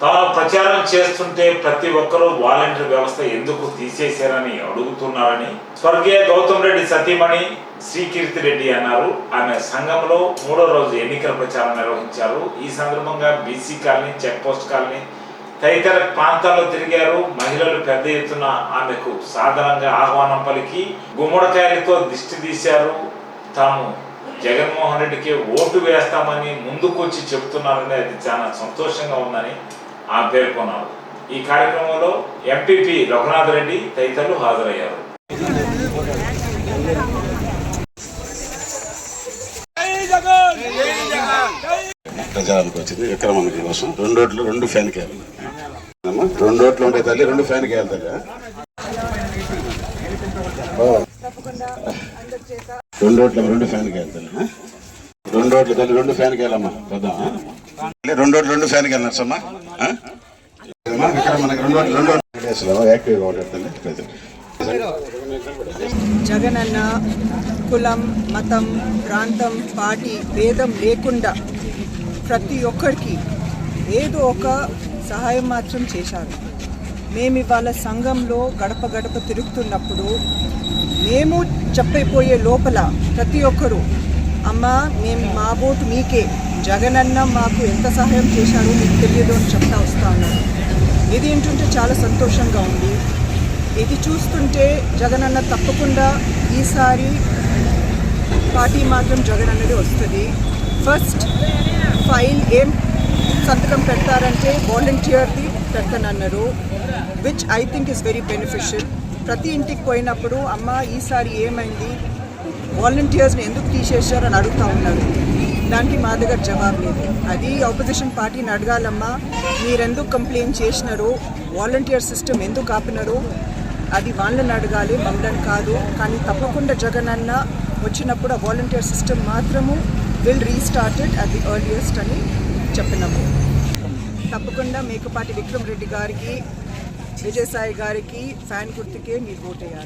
తాను ప్రచారం చేస్తుంటే ప్రతి ఒక్కరూ వాలంటీర్ వ్యవస్థ ఎందుకు తీసేశారని అడుగుతున్నారని స్వర్గీయ గౌతమ్ రెడ్డి సతీమణి శ్రీకీర్తి రెడ్డి అన్నారు. ఆమె సంఘంలో మూడో రోజు ఎన్నికల ప్రచారం నిర్వహించారు. ఈ సందర్భంగా BC colony check post colony తదితర ప్రాంతాల్లో తిరిగారు. మహిళలు పెద్ద ఎత్తున ఆమెకు సాధారణంగా ఆహ్వానం పలికి గుమ్మడికాయలతో దిష్టి తీశారు. తాము జగన్మోహన్ రెడ్డికి ఓటు వేస్తామని ముందుకొచ్చి చెబుతున్నారని అది చాలా సంతోషంగా ఉందని పేర్కొన్నారు ఈ కార్యక్రమంలో ఎంపీపీ రఘునాథ్ రెడ్డి తదితరులు హాజరయ్యారు. వచ్చింది విక్రమానికి కోసం రెండు రోడ్లు రెండు ఫ్యాన్ కేయాలి రెండు రోడ్లు ఉండే తల్లి రెండు ఫ్యాన్ కేయాలి తల్లి ఓ. రెండు రోడ్లు రెండు ఫ్యాన్ కేయాలి తల్లి రెండు రోడ్లు తల్లి రెండు ఫ్యాన్ కేయాలమ్మా పెద్ద రెండు రోడ్లు రెండు ఫ్యాన్ కేయాలి నర్సమ్మా. రెండు రెండు యాక్టివ్గా తల్లి ప్రజలు. జగనన్న కులం మతం ప్రాంతం పార్టీ భేదం లేకుండా ప్రతి ఒక్కరికి ఏదో ఒక సహాయం మాత్రం చేశారు. మేము ఇవాళ సంఘంలో గడప గడప తిరుగుతున్నప్పుడు మేము చెప్పైపోయే లోపల ప్రతి ఒక్కరూ అమ్మ మేము మా ఓటు మీకే జగనన్న మాకు ఎంత సహాయం చేశారో మీకు తెలియదు అని చెప్తా వస్తా ఉన్నారు ఇది ఏంటంటే చాలా సంతోషంగా ఉంది. ఇది చూస్తుంటే జగనన్న తప్పకుండా ఈసారి పార్టీ మాత్రం జగన్ అన్నది వస్తుంది. ఫస్ట్ ఫైల్ ఏం సంతకం పెడతారంటే వాలంటీర్ది పెడతానన్నారు which I think is very beneficial ప్రతి ఇంటికి పోయినప్పుడు అమ్మ ఈసారి ఏమైంది? వాలంటీర్స్ని ఎందుకు తీసేశారని అడుగుతూ ఉన్నారు. దానికి మా దగ్గర జవాబు లేదు. అది ఆపోజిషన్ పార్టీని అడగాలమ్మా మీరెందుకు కంప్లైంట్ చేసినారు వాలంటీర్ సిస్టమ్ ఎందుకు ఆపినారు అది వాళ్ళని అడగాలి మమ్మల్ని కాదు. కానీ తప్పకుండా జగన్ అన్న వచ్చినప్పుడు ఆ వాలంటీర్ సిస్టమ్ మాత్రము will restarted at the earliest అని చెప్పినాము. తప్పకుండా మేకపాటి విక్రమ్ రెడ్డి గారికి విజయసాయి గారికి ఫ్యాన్ గుర్తుకే మీరు ఓటేయాలి